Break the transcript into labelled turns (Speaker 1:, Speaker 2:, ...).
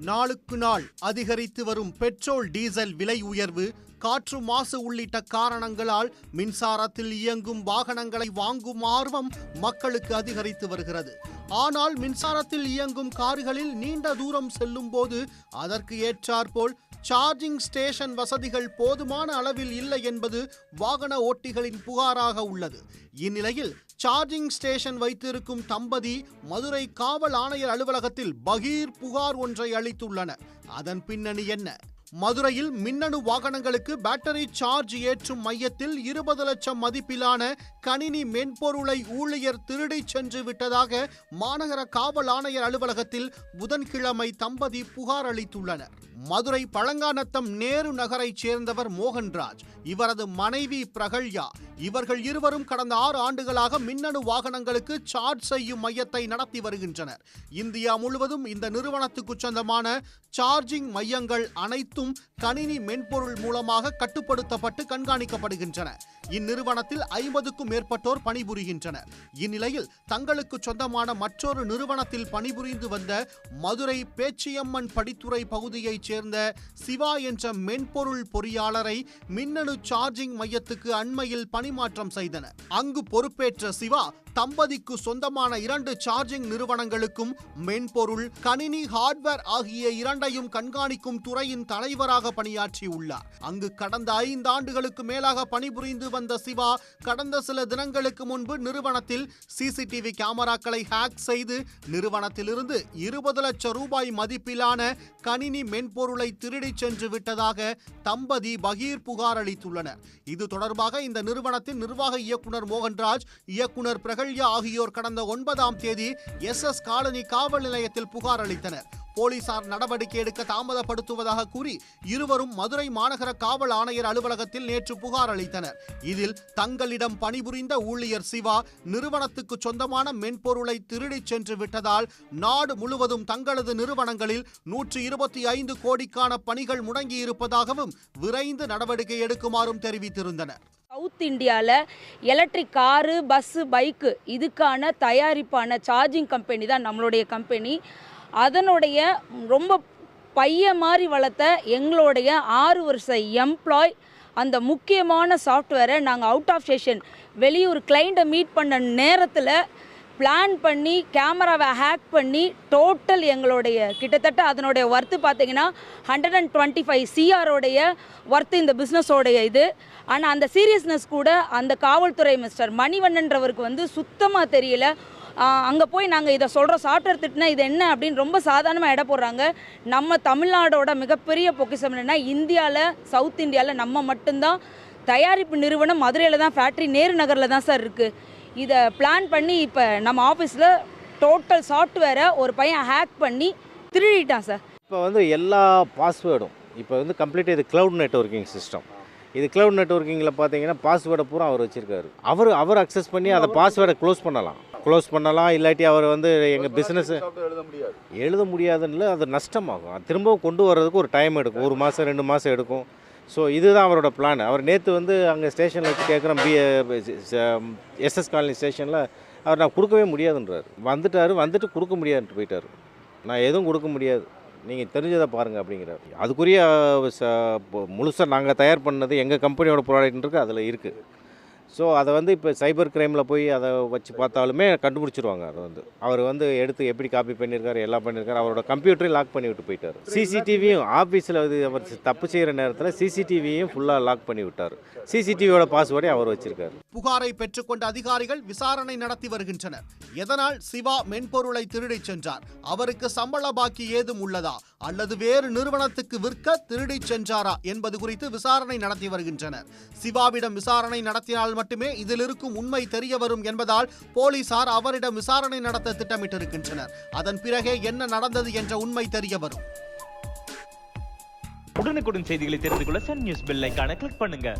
Speaker 1: நாளுக்கு நாள் அதிகரித்து வரும் பெட்ரோல் டீசல் விலை உயர்வு காற்று மாசு உள்ளிட்ட காரணங்களால் மின்சாரத்தில் இயங்கும் வாகனங்களை வாங்கும் ஆர்வம் மக்களுக்கு அதிகரித்து வருகிறது. ஆனால் மின்சாரத்தில் இயங்கும் கார்களில் நீண்ட தூரம் செல்லும் போது அதற்கு ஏற்றாற்போல் சார்ஜிங் ஸ்டேஷன் வசதிகள் போதுமான அளவில் இல்லை என்பது வாகன ஓட்டிகளின் புகாராக உள்ளது. இந்நிலையில் சார்ஜிங் ஸ்டேஷன் வைத்திருக்கும் தம்பதி மதுரை காவல் ஆணையர் அலுவலகத்தில் பகீர் புகார் ஒன்றை அளித்துள்ளனர். அதன் பின்னணி என்ன? மதுரையில் மின்னணு வாகனங்களுக்கு பேட்டரி சார்ஜ் ஏற்றும் மையத்தில் இருபது லட்சம் மதிப்பிலான கணினி மென்பொருளை ஊழியர் திருடி சென்று விட்டதாக மாநகர காவல் ஆணையர் அலுவலகத்தில் புதன்கிழமை தம்பதி புகார் அளித்துள்ளனர். மதுரை பழங்கானத்தம் நேரு நகரைச் சேர்ந்தவர் மோகன்ராஜ் இவரது மனைவி பிரகல்யா இவர்கள் இருவரும் கடந்த ஆறு ஆண்டுகளாக மின்னணு வாகனங்களுக்கு சார்ஜ் செய்யும் மையத்தை நடத்தி வருகின்றனர். இந்தியா முழுவதும் இந்த நிறுவனத்துக்கு சொந்தமான சார்ஜிங் மையங்கள் அனைத்து அனைத்தும் கணினி மென்பொருள் மூலமாக கட்டுப்படுத்தப்பட்டு கண்காணிக்கப்படுகின்றன. இந்நிறுவனத்தில் ஐம்பதுக்கும் மேற்பட்டோர் பணிபுரிகின்றனர். இந்நிலையில் தங்களுக்கு சொந்தமான மற்றொரு நிறுவனத்தில் பணிபுரிந்து வந்த மதுரை பேச்சியம்மன் படித்துறை பகுதியைச் சேர்ந்த சிவா என்ற மென்பொருள் பொறியாளரை மின்னணு சார்ஜிங் மையத்துக்கு அண்மையில் பணிமாற்றம் செய்தனர். அங்கு பொறுப்பேற்ற சிவா தம்பதிக்கு சொந்தமான இரண்டு சார்ஜிங் நிறுவனங்களுக்கும் மென்பொருள் கணினி ஹார்ட்வேர் ஆகிய இரண்டையும் கண்காணிக்கும் துறையின் தலைவராக பணியாற்றியுள்ளார். அங்கு கடந்த ஐந்து ஆண்டுகளுக்கு மேலாக பணிபுரிந்து வந்த சிவா கடந்த சில தினங்களுக்கு முன்பு நிறுவனத்தில் சிசிடிவி கேமராக்களை ஹேக் செய்து நிறுவனத்திலிருந்து இருபது லட்சம் ரூபாய் மதிப்பிலான கணினி மென்பொருளை திருடிச் சென்று விட்டதாக தம்பதி பகீர் புகார் அளித்துள்ளனர். இது தொடர்பாக இந்த நிறுவனத்தின் நிர்வாக இயக்குனர் மோகன்ராஜ் இயக்குனர் பிரகல்யா ஆகியோர் கடந்த ஒன்பதாம் தேதி எஸ் எஸ் காலனி காவல் நிலையத்தில் புகார் அளித்தனர். போலீசார் நடவடிக்கை எடுக்க தாமதப்படுத்துவதாக கூறி இருவரும் மதுரை மாநகர காவல் ஆணையர் அலுவலகத்தில் நேற்று புகார் அளித்தனர். இதில் தங்களிடம் பணிபுரிந்த ஊழியர் சிவா நிறுவனத்துக்கு சொந்தமான மென்பொருளை திருடிச் சென்று விட்டதால் நாடு முழுவதும் தங்களது நிறுவனங்களில் நூற்றி இருபத்தி ஐந்து கோடிக்கான பணிகள் முடங்கியிருப்பதாகவும் விரைந்து நடவடிக்கை எடுக்குமாறும் தெரிவித்திருந்தனர்.
Speaker 2: சவுத் இந்தியாவில் எலக்ட்ரிக் காரு பஸ்ஸு பைக்கு இதுக்கான தயாரிப்பான சார்ஜிங் கம்பெனி தான் நம்மளுடைய கம்பெனி. அதனுடைய ரொம்ப பைய மாதிரி வளர்த்த எங்களுடைய ஆறு வருஷ எம்ப்ளாய் அந்த முக்கியமான சாஃப்ட்வேரை நாங்கள் அவுட் ஆஃப் ஸ்டேஷன் வெளியூர் கிளைண்ட்டை மீட் பண்ண நேரத்தில் பிளான் பண்ணி கேமராவை ஹேக் பண்ணி டோட்டல் எங்களுடைய கிட்டத்தட்ட அதனுடைய ஒர்த்து பார்த்தீங்கன்னா ஹண்ட்ரட் அண்ட் டுவெண்ட்டி ஃபைவ் சிஆரோடைய ஒர்த்து இந்த பிஸ்னஸோடைய இது. ஆனால் அந்த சீரியஸ்னஸ் கூட அந்த காவல்துறை மிஸ்டர் மணிவண்ணன்றவருக்கு வந்து சுத்தமாக தெரியல. அங்கே போய் நாங்கள் இதை சொல்கிறோம் சாஃப்ட்வேர் திட்டினா இது என்ன அப்படின்னு ரொம்ப சாதாரணமாக எடை போடுறாங்க. நம்ம தமிழ்நாடோட மிகப்பெரிய பொக்கிஷம் என்னென்னா இந்தியாவில் சவுத் இந்தியாவில் நம்ம மட்டும்தான் தயாரிப்பு நிறுவனம் மதுரையில் தான் ஃபேக்ட்ரி நேரு நகரில் தான் சார் இருக்குது இதை பிளான் பண்ணி இப்போ நம்ம ஆஃபீஸில் டோட்டல் சாஃப்ட்வேரை ஒரு பையன் ஹேக் பண்ணி திருடிட்டான் சார்
Speaker 3: இப்போ வந்து எல்லா பாஸ்வேர்டும் இப்போ வந்து கம்ப்ளீட்டாக இது க்ளவுட் நெட்வொர்க்கிங் சிஸ்டம் இது க்ளவுட் நெட்வொர்க்கிங்கில் பார்த்தீங்கன்னா பாஸ்வேர்டை பூரா அவர் வச்சுருக்காரு. அவர் அவர் அக்சஸ் பண்ணி அந்த பாஸ்வேர்டை க்ளோஸ் பண்ணலாம். க்ளோஸ் பண்ணலாம் இல்லாட்டி அவர் வந்து எங்கள் பிஸ்னஸ்
Speaker 4: எழுத முடியாது.
Speaker 3: எழுத முடியாதுன்னு அது நஷ்டமாகும். திரும்பவும் கொண்டு வர்றதுக்கு ஒரு டைம் எடுக்கும். ஒரு மாதம் ரெண்டு மாதம் எடுக்கும். ஸோ இதுதான் அவரோட பிளான் அவர் நேற்று வந்து அங்கே ஸ்டேஷனில் வச்சு கேட்குறோம் பி எஸ்எஸ் காலனி ஸ்டேஷனில் அவர் நான் கொடுக்கவே முடியாதுன்றார். வந்துட்டார் வந்துட்டு கொடுக்க முடியாதுன்ட்டு போயிட்டார். நான் எதுவும் கொடுக்க முடியாது. நீங்கள் தெரிஞ்சதை பாருங்கள் அப்படிங்கிறார். அதுக்குரிய முழுசாக நாங்கள் தயார் பண்ணது எங்கள் கம்பெனியோட ப்ராடக்ட்ன்றது அதில் இருக்குது ஸோ அதை வந்து இப்போ சைபர் கிரைமில் போய் அதை வச்சு பார்த்தாலுமே கண்டுபிடிச்சிருவாங்க. அதை வந்து அவர் வந்து எடுத்து எப்படி காப்பி பண்ணியிருக்காரு எல்லாம் பண்ணியிருக்காரு அவரோட கம்ப்யூட்டரையும் லாக் பண்ணி விட்டு போயிட்டார் சிசிடிவியும் ஆஃபீஸில் வந்து அவர் தப்பு செய்கிற நேரத்தில் சிசிடிவியையும் ஃபுல்லாக லாக் பண்ணி விட்டார். சிசிடிவியோட பாஸ்வேர்டை அவர் வச்சிருக்காரு.
Speaker 1: புகாரை பெற்றுக்கொண்ட அதிகாரிகள் விசாரணை நடத்தி வருகின்றனர். எதனால் சிவா மென்பொருளை திருடிச் சென்றார்? அவருக்கு சம்பள பாக்கி ஏதும் உள்ளதா? அல்லது வேறு நிறுவனத்துக்கு விற்க திருடிச் சென்றாரா என்பது குறித்து விசாரணை நடத்தி வருகின்றனர். சிவாவிடம் விசாரணை நடத்தினால் மட்டுமே இதில் இருக்கும் உண்மை தெரிய வரும் என்பதால் போலீசார் அவரிடம் விசாரணை நடத்த திட்டமிட்டிருக்கின்றனர். அதன் பிறகே என்ன நடந்தது என்ற உண்மை தெரிய வரும்.
Speaker 5: உடனுக்குடன் செய்திகளை தெரிந்து கொள்ள சன் நியூஸ் பெல் கிளிக் பண்ணுங்க.